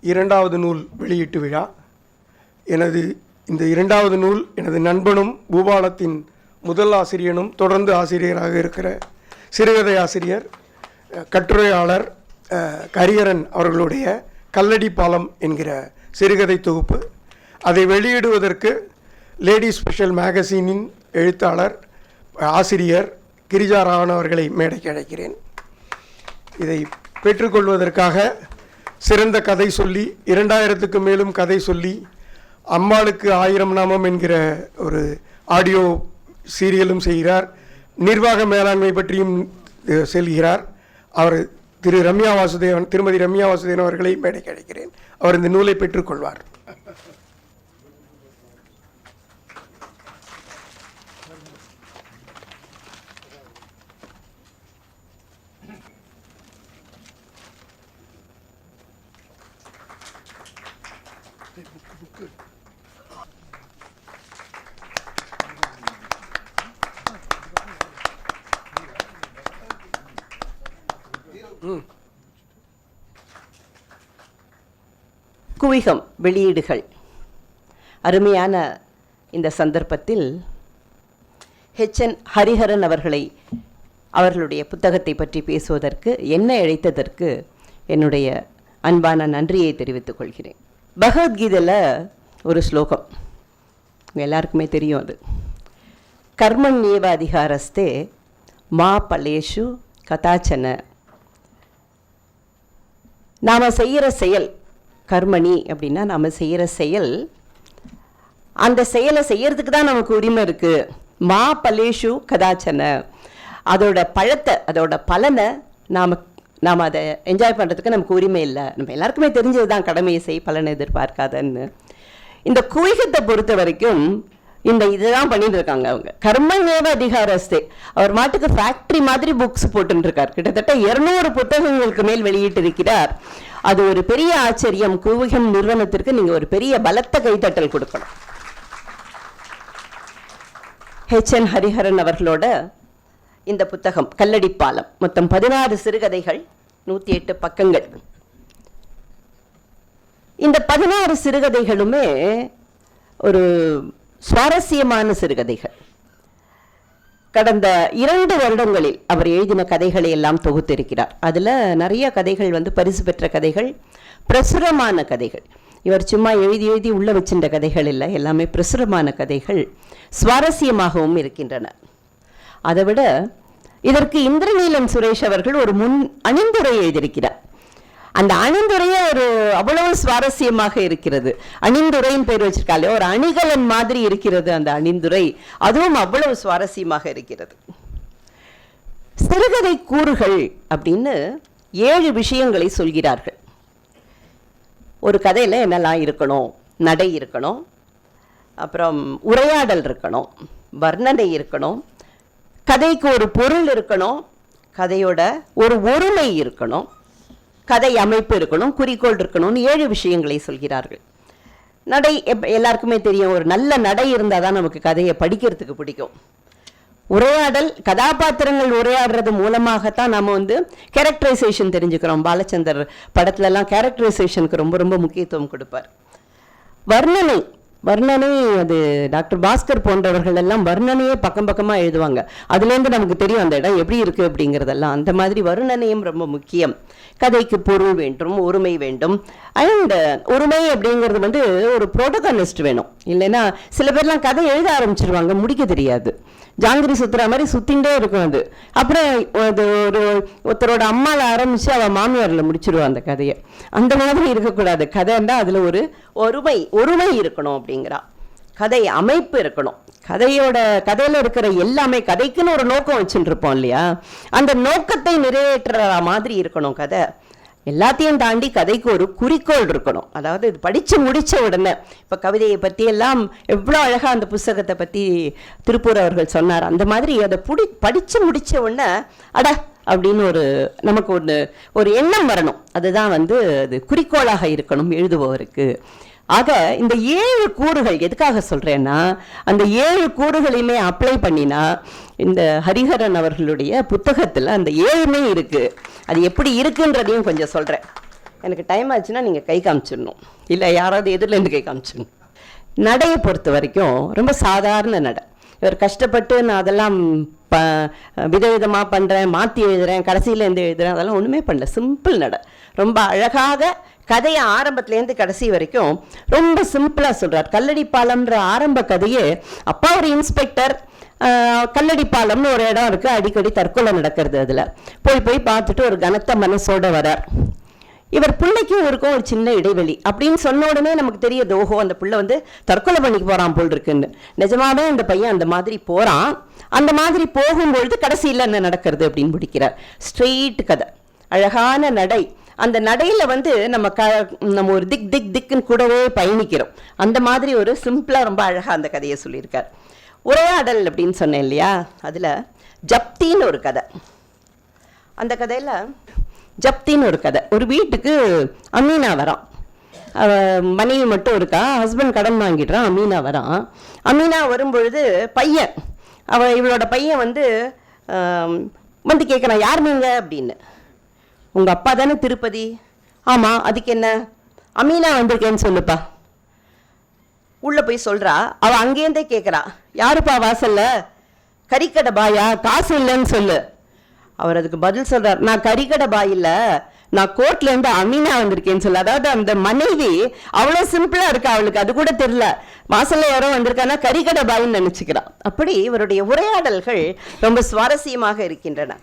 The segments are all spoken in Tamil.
இரண்டாவது நூல் வெளியீட்டு விழா. எனது இந்த இரண்டாவது நூல் எனது நண்பனும் பூபாலத்தின் முதல் ஆசிரியனும் தொடர்ந்து ஆசிரியராக இருக்கிற சிறுகதை ஆசிரியர் கட்டுரையாளர் கரியரன் அவர்களுடைய கல்லடி பாலம் என்கிற சிறுகதை தொகுப்பு. அதை வெளியிடுவதற்கு லேடி ஸ்பெஷல் மேகசினின் எழுத்தாளர் ஆசிரியர் கிரிஜா ராவன் அவர்களை மேடைக்கு அழைக்கிறேன். இதை பெற்றுக்கொள்வதற்காக சிறந்த கதை சொல்லி இரண்டாயிரத்துக்கு மேலும் கதை சொல்லி அம்மாளுக்கு ஆயிரம் நாமம் என்கிற ஒரு ஆடியோ சீரியலும் செய்கிறார். நிர்வாக மேலாண்மை பற்றியும் செல்கிறார். அவர் திரு ரம்யா வாசுதேவன் திருமதி ரம்யா வாசுதேவன் அவர்களை மேடைக்கு அழைக்கிறேன். அவர் இந்த நூலை பெற்றுக்கொள்வார் பூவிகம் வெளியீடுகள். அருமையான இந்த சந்தர்ப்பத்தில் ஹெச்என் ஹரிஹரன் அவர்களை அவர்களுடைய புத்தகத்தை பற்றி பேசுவதற்கு என்ன அழைத்ததற்கு என்னுடைய அன்பான நன்றியை தெரிவித்துக் கொள்கிறேன். பகவத்கீதையில் ஒரு ஸ்லோகம். எல்லாருக்குமே தெரியும் அது. கர்மண்யேவ அதிகாரஸ்தே மா பலேஷு கதாச்சன. நாம் செய்கிற செயல் கர்மணி அப்படின்னா நாம் செய்கிற செயல். அந்த செயலை செய்யறதுக்கு தான் நமக்கு உரிமை இருக்குது மா பலேஷு கதாச்சன. அதோட பழத்தை அதோட பலனை நாம் நாம் அதை என்ஜாய் பண்ணுறதுக்கு நமக்கு உரிமை இல்லை. நம்ம எல்லாருக்குமே தெரிஞ்சது தான் கடமையை செய் பலனை எதிர்பார்க்காதன்னு. இந்த குவிகத்தை பொறுத்த வரைக்கும் இந்த இதுதான் பண்ணிட்டு இருக்காங்க அவங்க. கர்மநேவ அதிகாரஸ்தே. அவர் மாட்டுக்கு ஃபேக்ட்ரி மாதிரி புக்ஸ் போட்டுருக்கார் இருக்கார் கிட்டத்தட்ட இருநூறு புத்தகங்களுக்கு மேல் வெளியிட்டிருக்கிறார். அது ஒரு பெரிய ஆச்சரியம். குவிகம் நிறுவனத்திற்கு நீங்க ஒரு பெரிய பலத்த கைத்தட்டல் கொடுக்கணும். ஹெச்என் ஹரிஹரன் அவர்களோட இந்த புத்தகம் கல்லடிப்பாலம் மொத்தம் பதினாறு சிறுகதைகள் நூற்றி எட்டு பக்கங்கள். இந்த பதினாறு சிறுகதைகளுமே ஒரு சுவாரஸ்யமான சிறுகதைகள். கடந்த இரண்டு வருடங்களில் அவர் எழுதின கதைகளை எல்லாம் தொகுத்திருக்கிறார். அதில் நிறைய கதைகள் வந்து பரிசு பெற்ற கதைகள் பிரசுரமான கதைகள். இவர் சும்மா எழுதி எழுதி உள்ள வச்சிருந்த கதைகள் இல்லை எல்லாமே பிரசுரமான கதைகள் சுவாரஸ்யமாகவும் இருக்கின்றன. அதை விட இதற்கு இந்திரநீலம் சுரேஷ் அவர்கள் ஒரு முன் அணிந்துரை எழுதியிருக்கிறார். அந்த அணிந்துரையே ஒரு அவ்வளவு சுவாரஸ்யமாக இருக்கிறது. அணிந்துரைன்னு பேர் வச்சிருக்காலே ஒரு அணிகலன் மாதிரி இருக்கிறது அந்த அணிந்துரை. அதுவும் அவ்வளவு சுவாரஸ்யமாக இருக்கிறது. சிறுகதை கூறுகள் அப்படின்னு ஏழு விஷயங்களை சொல்கிறார்கள். ஒரு கதையில் என்னெல்லாம் இருக்கணும் நடை இருக்கணும் அப்புறம் உரையாடல் இருக்கணும் வர்ணனை இருக்கணும் கதைக்கு ஒரு பொருள் இருக்கணும் கதையோட ஒரு ஒருமை இருக்கணும் கதை அமைப்பு இருக்கணும் குறிக்கோள் இருக்கணும்னு ஏழு விஷயங்களை சொல்கிறார்கள். நடை எப் எல்லாருக்குமே தெரியும் ஒரு நல்ல நடை இருந்தால் தான் நமக்கு கதையை படிக்கிறதுக்கு பிடிக்கும். உரையாடல் கதாபாத்திரங்கள் உரையாடுறது மூலமாகத்தான் நம்ம வந்து கேரக்டரைசேஷன் தெரிஞ்சுக்கிறோம். பாலச்சந்தர் படத்துலலாம் கேரக்டரைசேஷனுக்கு ரொம்ப ரொம்ப முக்கியத்துவம் கொடுப்பார். வர்ணனை வர்ணனை அது டாக்டர் பாஸ்கர் போன்றவர்கள் எல்லாம் வர்ணனையே பக்கம் பக்கமாக எழுதுவாங்க. அதுலேருந்து நமக்கு தெரியும் அந்த இடம் எப்படி இருக்குது அப்படிங்கிறதெல்லாம். அந்த மாதிரி வர்ணனையும் ரொம்ப முக்கியம். கதைக்கு பொருள் வேண்டும் ஒருமை வேண்டும். அண்ட் ஒருமை அப்படிங்கிறது வந்து ஒரு ப்ரோட்டோகானிஸ்ட் வேணும். இல்லைன்னா சில பேர்லாம் கதை எழுத ஆரம்பிச்சிருவாங்க முடிக்க தெரியாது. ஜாங்கிரி சுத்துற மாதிரி சுத்தின்டே இருக்கும் அது. அப்புறம் அது ஒரு ஒருத்தரோட அம்மாவில் ஆரம்பித்து அவள் மாமியாரில் முடிச்சிருவா அந்த கதையை. அந்த மாதிரி இருக்கக்கூடாது. கதைன்னா அதில் ஒரு ஒருமை ஒருமை இருக்கணும் அப்படிங்கிறா. கதை அமைப்பு இருக்கணும். கதையோட கதையில் இருக்கிற எல்லாமே கதைக்குன்னு ஒரு நோக்கம் வச்சுட்டு இருப்போம் இல்லையா? அந்த நோக்கத்தை நிறைவேற்றுற மாதிரி இருக்கணும் கதை. எல்லாத்தையும் தாண்டி கதைக்கு ஒரு குறிக்கோள் இருக்கணும். அதாவது இது படித்து முடித்த உடனே. இப்போ கவிதையை பற்றி எல்லாம் எவ்வளோ அழகாக அந்த புஸ்தகத்தை பற்றி திருப்பூர் அவர்கள் சொன்னார். அந்த மாதிரி அதை புடி படித்து முடித்த உடனே அட அப்படின்னு ஒரு நமக்கு ஒன்று ஒரு எண்ணம் வரணும். அதுதான் வந்து அது குறிக்கோளாக இருக்கணும் எழுதுபவருக்கு. ஆக இந்த ஏழு கூறுகள் எதுக்காக சொல்கிறேன்னா அந்த ஏழு கூறுகளையுமே அப்ளை பண்ணினா இந்த ஹரிஹரன் அவர்களுடைய புத்தகத்தில் அந்த ஏழுமே இருக்குது அது எப்படி இருக்குன்றதையும் கொஞ்சம் சொல்கிறேன் எனக்கு டைம் ஆச்சுன்னா நீங்கள் கை காமிச்சிடணும். இல்லை யாராவது எதிர்லேருந்து கை காமிச்சிடணும். நடையை பொறுத்த வரைக்கும் ரொம்ப சாதாரண நடை. இவர் கஷ்டப்பட்டு நான் அதெல்லாம் ப விதவிதமாக பண்ணுறேன் மாற்றி எழுதுகிறேன் கடைசியில் இருந்து எழுதுகிறேன் அதெல்லாம் ஒன்றுமே பண்ணல. சிம்பிள் நடை. ரொம்ப அழகாக கதையை ஆரம்பத்துலேருந்து கடைசி வரைக்கும் ரொம்ப சிம்பிளாக சொல்கிறார் கல்லடி பாலம்ன்ற ஆரம்ப கதையே அப்பா ஒரு இன்ஸ்பெக்டர் கல்லடி பாலம்னு ஒரு இடம் இருக்குது அடிக்கடி தற்கொலை நடக்கிறது அதில். போய் போய் பார்த்துட்டு ஒரு கனத்த மனசோட வரார். இவர் பிள்ளைக்கும் இருக்கும் ஒரு சின்ன இடைவெளி. அப்படின்னு சொன்ன உடனே நமக்கு தெரியுது ஓஹோ அந்த பிள்ளை வந்து தற்கொலை பண்ணி போகிறான் போல் இருக்குன்னு. நிஜமாவே அந்த பையன் அந்த மாதிரி போகிறான் அந்த மாதிரி போகும்பொழுது கடைசியில் என்ன நடக்கிறது அப்படின்னு பிடிக்கிறார். ஸ்ட்ரெயிட் கதை. அழகான நடை. அந்த நடையில் வந்து நம்ம க நம்ம ஒரு திக் திக் திக்குன்னு கூடவே பயணிக்கிறோம். அந்த மாதிரி ஒரு சிம்பிளாக ரொம்ப அழகாக அந்த கதையை சொல்லியிருக்கார். உரையாடல் அப்படின்னு சொன்னேன் இல்லையா? அதில் ஜப்தின்னு ஒரு கதை. அந்த கதையில் ஜப்தின்னு ஒரு கதை. ஒரு வீட்டுக்கு அமீனா வரான். மனைவி மட்டும் இருக்கா ஹஸ்பண்ட் கடன் வாங்கிடுறான் அமீனா வரான். அமீனா வரும்பொழுது பையன் அவள் இவளோட பையன் வந்து வந்து கேட்குறான் யார் நீங்கள் அப்படின்னு. உங்கள் அப்பா தானே திருப்பதி? ஆமாம் அதுக்கு என்ன? அமீனா வந்திருக்கேன்னு சொல்லுப்பா. உள்ள போய் சொல்றா. அவ அங்கேருந்தே கேட்குறா யாருப்பா வாசல்ல? கறிக்கடை பாயா? காசு இல்லைன்னு சொல்லு. அவர் அதுக்கு பதில் சொல்றார். நான் கறிக்கடை பாய் இல்லை. நான் கோர்ட்ல இருந்து அமீனா வந்திருக்கேன்னு சொல்லு. அதாவது அந்த மனைவி அவ்வளோ சிம்பிளா இருக்கா அவளுக்கு? அது கூட தெரியல. வாசல்ல யாரோ வந்திருக்கானா? கறிக்கடை பாயின்னு நினைச்சுக்கிறா. அப்படி இவருடைய உரையாடல்கள் ரொம்ப சுவாரஸ்யமாக இருக்கின்றன.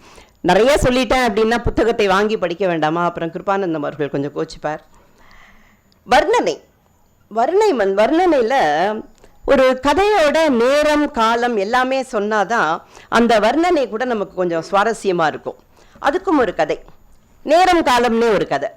நிறைய சொல்லிட்டேன் அப்படின்னா புத்தகத்தை வாங்கி படிக்க வேண்டாமா? அப்புறம் கிருபானந்தம் அவர்கள் கொஞ்சம் கோச்சிப்பார். வர்ணனை. வர்ணனை வந் வர்ணனையில் ஒரு கதையோட நேரம் காலம் எல்லாமே சொன்னாதான் அந்த வர்ணனை கூட நமக்கு கொஞ்சம் சுவாரஸ்யமாக இருக்கும். அதுக்கும் ஒரு கதை. நேரம் காலம்னே ஒரு கதை.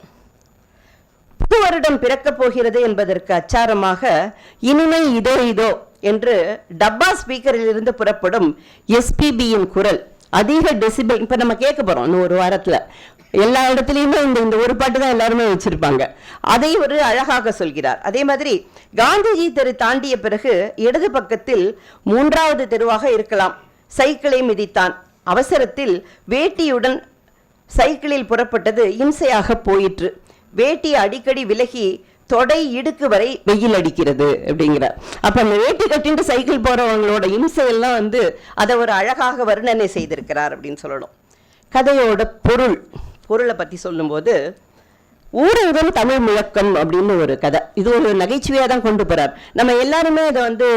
புது வருடம் பிறக்கப் போகிறது என்பதற்கு அச்சாரமாக இனிமை இதோ இதோ என்று டப்பா ஸ்பீக்கரில் இருந்து புறப்படும் எஸ்பிபியின் குரல். அதிக டெசிபிள் இப்ப நம்ம கேட்க போறோம் இன்னும் ஒரு வாரத்துல. எல்லா இடத்துலயுமே இந்த இந்த ஒரு பாட்டு தான் எல்லாருமே வச்சிருப்பாங்க. அதை ஒரு அழகாக சொல்கிறார். அதே மாதிரி காந்திஜி தெரு தாண்டிய பிறகு இடது பக்கத்தில் மூன்றாவது தெருவாக இருக்கலாம். சைக்கிளை மிதித்தான். அவசரத்தில் வேட்டியுடன் சைக்கிளில் புறப்பட்டது இம்சையாக போயிற்று. வேட்டி அடிக்கடி விலகி தொடை இடுக்கு வரை வெயில் அடிக்கிறது அப்படிங்கிறார். அப்ப அந்த வேட்டி கட்டிட்டு சைக்கிள் போறவங்களோட இம்சையெல்லாம் வந்து அதை ஒரு அழகாக வர்ணனை செய்திருக்கிறார் அப்படின்னு சொல்லணும். கதையோட பொருள் பொருளை பத்தி சொல்லும்போது ஊரகம் தமிழ் முழக்கம் அப்படின்னு ஒரு கதை. இது ஒரு நகைச்சுவையாக தான் கொண்டு போகிறார் நம்ம எல்லாருமே இதை வந்து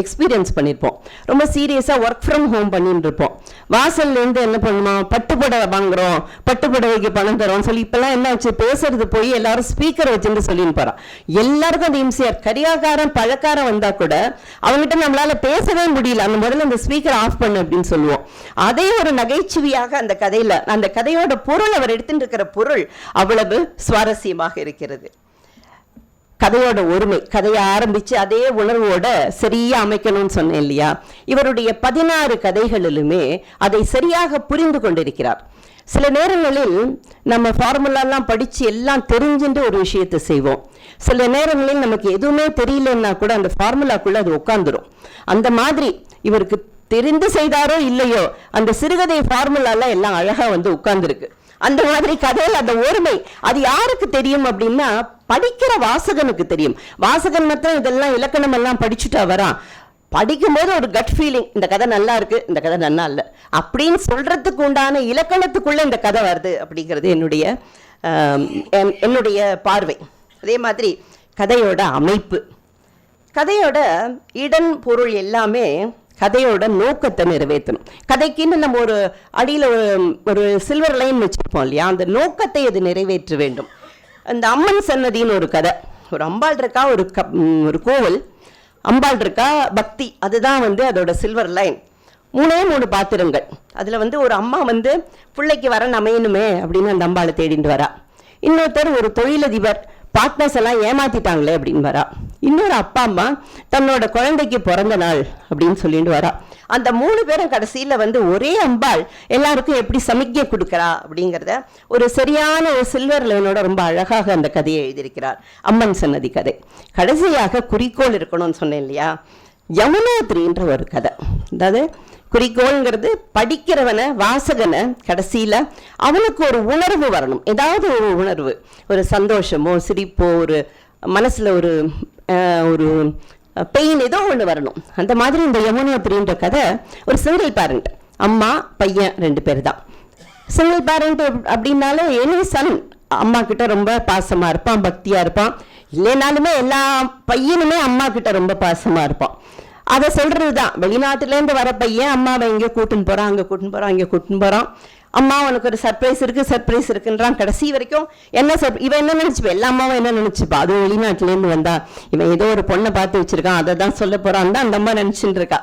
எக்ஸ்பீரியன்ஸ் பண்ணியிருப்போம். ரொம்ப சீரியஸாக ஒர்க் ஃப்ரம் ஹோம் பண்ணிட்டு இருப்போம். வாசல்லேருந்து என்ன பண்ணுவோம் பட்டு புடவை வாங்குறோம். பட்டு புடவைக்கு பணம் தரோம் சொல்லி இப்போல்லாம் என்ன ஆச்சு? பேசுறது போய் எல்லாரும் ஸ்பீக்கர் வச்சுட்டு சொல்லின்னு போகிறான் எல்லாருக்கும் அந்த இம்சியார் கரியாக்காரன் பழக்காரன் வந்தால் கூட அவங்ககிட்ட நம்மளால் பேசவே முடியல. அந்த முதல்ல அந்த ஸ்பீக்கர் ஆஃப் பண்ணு அப்படின்னு சொல்லுவோம். அதே ஒரு நகைச்சுவையாக அந்த கதையில் அந்த கதையோட பொருள் அவர் எடுத்துட்டு இருக்கிற பொருள் அவ்வளவு சுவாரஸ்யமாக இருக்கிறது. கதையோட ஒருமை கதையை ஆரம்பித்து அதே உணர்வோட சரியாக அமைக்கணும்னு சொன்னேன் இல்லையா? இவருடைய பதினாறு கதைகளிலுமே அதை சரியாக புரிந்து கொண்டிருக்கிறார். சில நேரங்களில் நம்ம ஃபார்முலாலாம் படித்து எல்லாம் தெரிஞ்சுட்டு ஒரு விஷயத்தை செய்வோம். சில நேரங்களில் நமக்கு எதுவுமே தெரியலன்னா கூட அந்த ஃபார்முலாக்குள்ளே அது உட்காந்துரும் அந்த மாதிரி இவருக்கு தெரிந்து செய்தாரோ இல்லையோ அந்த சிறுகதை ஃபார்முலாலாம் எல்லாம் அழகாக வந்து உட்காந்துருக்கு அந்த மாதிரி கதையில் அந்த ஒருமை அது யாருக்கு தெரியும் அப்படின்னா படிக்கிற வாசகனுக்கு தெரியும். வாசகன் மட்டும் இதெல்லாம் இலக்கணம் எல்லாம் படிச்சுட்டா வரான் படிக்கும்போது ஒரு கட் ஃபீலிங் இந்த கதை நல்லா இருக்கு இந்த கதை நல்லா இல்லை. அப்படின்னு சொல்றதுக்கு உண்டான இலக்கணத்துக்குள்ள இந்த கதை வருது அப்படிங்கிறது என்னுடைய என்- என்னுடைய பார்வை. அதே மாதிரி கதையோட அமைப்பு. கதையோட இடன் பொருள் எல்லாமே கதையோட நோக்கத்தை நிறைவேற்றணும். கதைக்குன்னு நம்ம ஒரு அடியில் ஒரு ஒரு சில்வர் லைன் வச்சுருப்போம் இல்லையா? அந்த நோக்கத்தை அது நிறைவேற்ற வேண்டும். அந்த அம்மன் சன்னதின்னு ஒரு கதை. ஒரு அம்பாள் இருக்கா ஒரு க ஒரு கோவில். அம்பாள் இருக்கா பக்தி. அதுதான் வந்து அதோட சில்வர் லைன் மூணே மூணு பாத்திரங்கள். அதில் வந்து ஒரு அம்மா வந்து பிள்ளைக்கு வரன் அமையணுமே அப்படின்னு அந்த அம்பாளை தேடிட்டு வரா. இன்னொருத்தர் ஒரு தொழிலதிபர் பார்ட்னர்ஸ் எல்லாம் ஏமாத்திட்டாங்களே அப்படின்னு வரா. இன்னொரு அப்பா அம்மா தன்னோட குழந்தைக்கு பிறந்த நாள் அப்படின்னு சொல்லிட்டு வரா. அந்த மூணு பேரும் கடைசியில் வந்து ஒரே அம்பாள் எல்லாருக்கும் எப்படி சமிக்கை கொடுக்குறா அப்படிங்கிறத ஒரு சரியான ஒரு சில்வர் லெவனோட ரொம்ப அழகாக அந்த கதையை எழுதியிருக்கிறார். அம்மன் சன்னதி கதை. கடைசியாக குறிக்கோள் இருக்கணும்னு சொன்னேன் இல்லையா? யமுனோத்ரின்ற ஒரு கதை. அதாவது குறிக்கோள்ங்கிறது படிக்கிறவனை வாசகனை கடைசியில் அவனுக்கு ஒரு உணர்வு வரணும். ஏதாவது ஒரு உணர்வு. ஒரு சந்தோஷமோ சிரிப்போ ஒரு மனசில் ஒரு ஒரு பெயின் ஏதோ ஒன்று வரணும். அந்த மாதிரி இந்த யமுனோத்ரின்ற கதை ஒரு சிங்கிள் பேரண்ட் அம்மா பையன் ரெண்டு பேர் தான் சிங்கிள் பேரண்ட் அப்படின்னாலே எனி சன் அம்மா கிட்ட ரொம்ப பாசமாக இருப்பான் பக்தியாக இருப்பான். இல்லைனாலுமே எல்லா பையனுமே அம்மா கிட்ட ரொம்ப பாசமாக இருப்பான். அதை சொல்கிறது தான் வெளிநாட்டிலேருந்து வர பையன் அம்மாவை இங்கே கூட்டின்னு போகிறான் அங்கே கூட்டின்னு போகிறான் இங்கே கூட்டின்னு போகிறான் அம்மா உனக்கு ஒரு சர்ப்ரைஸ் இருக்கு சர்ப்ரைஸ் இருக்குன்றான். கடைசி வரைக்கும் என்ன சர்ப் இவன் என்ன நினச்சிப்பா? எல்லா அம்மாவும் என்ன நினச்சிப்பா? அதுவும் வெளிநாட்டிலேருந்து வந்தா. இவன் ஏதோ ஒரு பொண்ணை பார்த்து வச்சிருக்கான். அதை தான் சொல்ல போகிறான் தான் அந்த அம்மா நினைச்சுட்டு இருக்கா.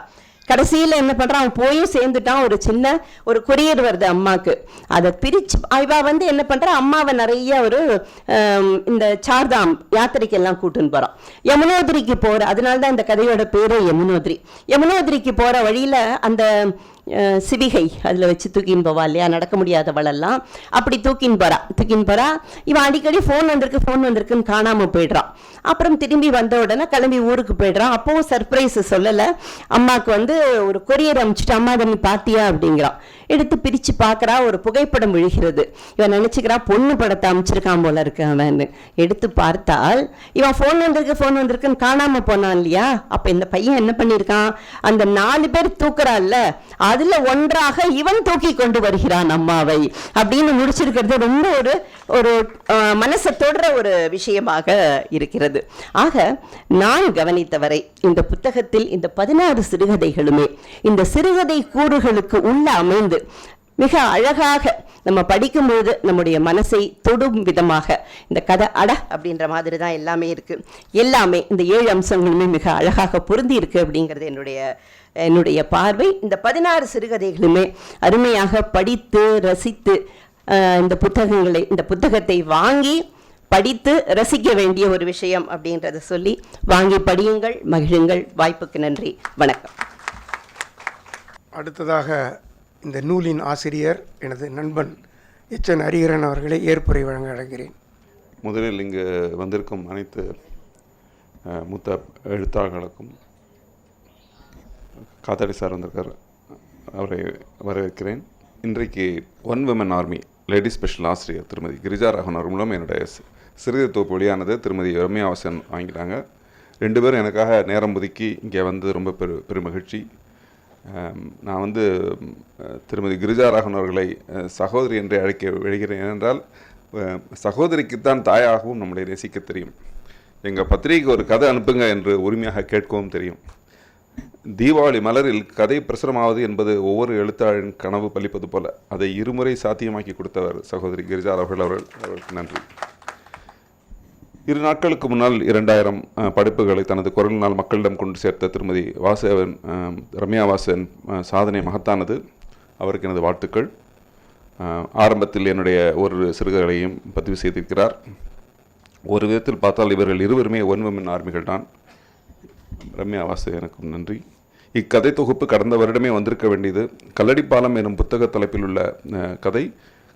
கடைசியில் என்ன பண்ணுறான் அவன் போயும் சேர்ந்துட்டான். ஒரு சின்ன ஒரு கொரியர் வருது அம்மாவுக்கு அதை பிரிச்சு இவா வந்து என்ன பண்ணுறா அம்மாவை நிறைய ஒரு இந்த சார்தாம் யாத்திரைக்கு எல்லாம் கூட்டுன்னு போகிறான் யமுனோதிரிக்கு போகிற அதனால தான் இந்த கதையோட பேரு யமுனோதிரி. யமுனோதிரிக்கு போகிற வழியில் அந்த சிவிகை அதில் வச்சு தூக்கின்னு போவா இல்லையா? நடக்க முடியாதவளெல்லாம். அப்படி தூக்கின்னு போறா தூக்கின்னு போறா இவன் அடிக்கடி ஃபோன் வந்திருக்கு ஃபோன் வந்திருக்குன்னு காணாமல் போயிடுறான். அப்புறம் திரும்பி வந்த உடனே கிளம்பி ஊருக்கு போயிடுறான். அப்போவும் சர்ப்ரைஸ் சொல்லலை. அம்மாவுக்கு வந்து ஒரு கொரியர் அனுப்பிச்சிட்டு அம்மா தண்ணி பார்த்தியா அப்படிங்கிறான். எடுத்து பிரித்து பார்க்கறா ஒரு புகைப்படம் விழுகிறது. இவன் நினச்சிக்கிறா பொண்ணு படத்தை அமைச்சிருக்கான் போல இருக்கு அவன். எடுத்து பார்த்தால் இவன் ஃபோன் வந்திருக்கு ஃபோன் வந்திருக்குன்னு காணாமல் போனான் இல்லையா? அப்போ இந்த பையன் என்ன பண்ணியிருக்கான்? அந்த நாலு பேர் தூக்குறான்ல. அதுல ஒன்றாக இவன் தூக்கி கொண்டு வருகிறான் அம்மாவை. அப்படின்னு முடிச்சிருக்கிறது ரொம்ப ஒரு ஒரு அஹ், மனசை தொடுற ஒரு விஷயமாக இருக்கிறது. ஆக நான் கவனித்தவரை இந்த புத்தகத்தில் இந்த பதினாறு சிறுகதைகளுமே இந்த சிறுகதை கூறுகளுக்கு உள்ள அமைந்து மிக அழகாக நம்ம படிக்கும்போது நம்முடைய மனசை தொடும் விதமாக இந்த கதை அட அப்படின்ற மாதிரி தான் எல்லாமே இருக்குது எல்லாமே இந்த ஏழு அம்சங்களுமே மிக அழகாக பொருந்தி இருக்குது அப்படிங்கிறது என்னுடைய என்னுடைய பார்வை. இந்த பதினாறு சிறுகதைகளுமே அருமையாக படித்து ரசித்து இந்த புத்தகங்களை இந்த புத்தகத்தை வாங்கி படித்து ரசிக்க வேண்டிய ஒரு விஷயம் அப்படின்றத சொல்லி வாங்கி படியுங்கள் மகிழுங்கள். வாய்ப்புக்கு நன்றி. வணக்கம். அடுத்ததாக இந்த நூலின் ஆசிரியர் எனது நண்பன் எச் என் அவர்களை ஏற்புரை வழங்க அழைக்கிறேன். முதலில் இங்கு வந்திருக்கும் அனைத்து மூத்த எழுத்தாளர்களுக்கும் காத்தாடி சார் வந்திருக்கார் அவரை வரவேற்கிறேன். இன்றைக்கு one women army lady special ஆசிரியர் திருமதி கிரிஜா ராகவன் அவர் மூலம் என்னுடைய சிறிது சிறுகதை தொகுப்பு வெளியானது திருமதி ரம்யா வாசன் வாங்கிட்டாங்க. ரெண்டு பேரும் எனக்காக நேரம் ஒதுக்கி இங்கே வந்து ரொம்ப பெரு பெருமகிழ்ச்சி. நான் வந்து திருமதி கிரிஜா ராகவன் அவர்களை சகோதரி என்றே அழைக்க விழுகிறேன். ஏனென்றால் சகோதரிக்குத்தான் தாயாகவும் நம்மளை நேசிக்க தெரியும். எங்கள் பத்திரிகைக்கு ஒரு கதை அனுப்புங்க என்று உரிமையாக கேட்கவும் தெரியும். தீபாவளி மலரில் கதை பிரசுரமாவது என்பது ஒவ்வொரு எழுத்தாளரின் கனவு பலிப்பது போல அதை இருமுறை சாத்தியமாக்கி கொடுத்தவர் சகோதரி கிரிஜா அவர்கள் அவர்கள். அவர்களுக்கு நன்றி. இரு நாட்களுக்கு முன்னால் இரண்டாயிரம் படைப்புகளை தனது குரலினால் மக்களிடம் கொண்டு சேர்த்த திருமதி வாசவன் ரம்யா வாசன் சாதனை மகத்தானது. அவருக்கு எனது வாழ்த்துக்கள். ஆரம்பத்தில் என்னுடைய ஒரு சிறுகதைகளையும் பதிவு செய்திருக்கிறார். ஒரு விதத்தில் பார்த்தால் இவர்கள் இருவருமே ஒன்வமின் ஆர்மிகள் தான். ரம்யா வாசு எனக்கும் நன்றி. இக்கதை தொகுப்பு கடந்த வருடமே வந்திருக்க வேண்டியது. கல்லடிப்பாலம் எனும் புத்தக தலைப்பில் உள்ள கதை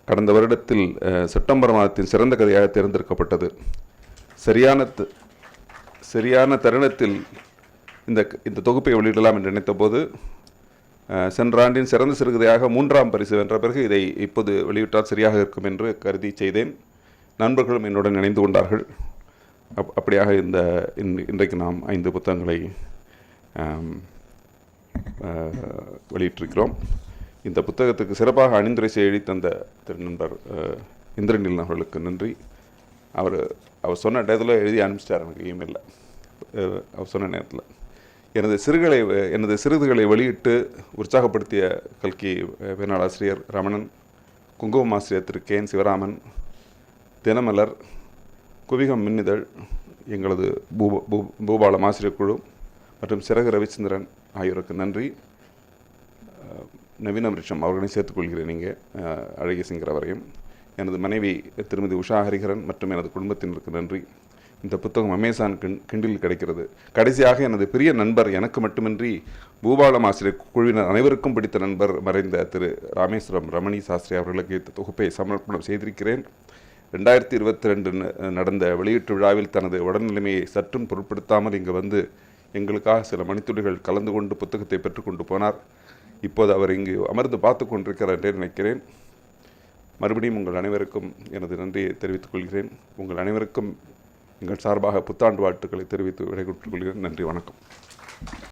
கடந்த வருடத்தில் செப்டம்பர் மாதத்தின் சிறந்த கதையாக தேர்ந்தெடுக்கப்பட்டது. சரியான த- சரியான தருணத்தில் இந்த இந்த தொகுப்பை வெளியிடலாம் என்று நினைத்தபோது சென்ற ஆண்டின் சிறந்த சிறுகதையாக மூன்றாம் பரிசு வென்ற பிறகு இதை இப்போது வெளியிட்டால் சரியாக இருக்கும் என்று கருதி செய்தேன். நண்பர்களும் என்னுடன் இணைந்து கொண்டார்கள். அப் அப்படியாக இந்த இன்- இன்றைக்கு நாம் ஐந்து புத்தகங்களை வெளியிட்டிருக்கிறோம். இந்த புத்தகத்துக்கு சிறப்பாக அணிந்துரை செய்தி தந்த திரு நண்பர் இந்திரனில் அவர்களுக்கு நன்றி. அவர் அவர் சொன்ன டயத்தில் எழுதி அனுப்பிச்சிட்டார் எனக்கு இமெயிலில் அவர் சொன்ன நேரத்தில். எனது சிறுகளை எனது சிறுதுகளை வெளியிட்டு உற்சாகப்படுத்திய கல்கி வேணாள் பேனாளாசிரியர் ரமணன் குங்குமம் ஆசிரியர் திரு கே என் சிவராமன் தினமலர் குவிகம் மின்னிதழ் எங்களது பூப- பூ- பூபாலம் ஆசிரியர் குழு மற்றும் சிறகு ரவிச்சந்திரன் ஆகியோருக்கு நன்றி. நவீன விருட்சம் அவர்களையும் சேர்த்துக்கொள்கிறேன் நீங்கள் அழகிய சிங்கர் அவரையும் எனது மனைவி திருமதி உஷா ஹரிகரன் மற்றும் எனது குடும்பத்தினருக்கு நன்றி. இந்த புத்தகம் அமேசான் கிண் கிண்டில் கிடைக்கிறது. கடைசியாக எனது பிரிய நண்பர் எனக்கு மட்டுமின்றி பூபாலம் ஆசிரியர் குழுவினர் அனைவருக்கும் பிடித்த நண்பர் மறைந்த திரு ராமேஸ்வரம் ரமணி சாஸ்திரி அவர்களுக்கு இந்த தொகுப்பை சமர்ப்பணம் செய்திருக்கிறேன். ரெண்டாயிரத்தி இருபத்தி ரெண்டு நடந்த வெளியீட்டு விழாவில் தனது உடல்நிலைமையை சற்றும் பொருட்படுத்தாமல் இங்கு வந்து எங்களுக்காக சில மணித்துளிகள் கலந்து கொண்டு புத்தகத்தை பெற்றுக்கொண்டு போனார். இப்போது அவர் இங்கு அமர்ந்து பார்த்து கொண்டிருக்கிறார் என்றே நினைக்கிறேன். மறுபடியும் உங்கள் அனைவருக்கும் எனது நன்றியை தெரிவித்துக் கொள்கிறேன். உங்கள் அனைவருக்கும் எங்கள் சார்பாக புத்தாண்டு வாழ்த்துக்களை தெரிவித்து விடைபெற்றுக் கொள்கிறேன். நன்றி வணக்கம்.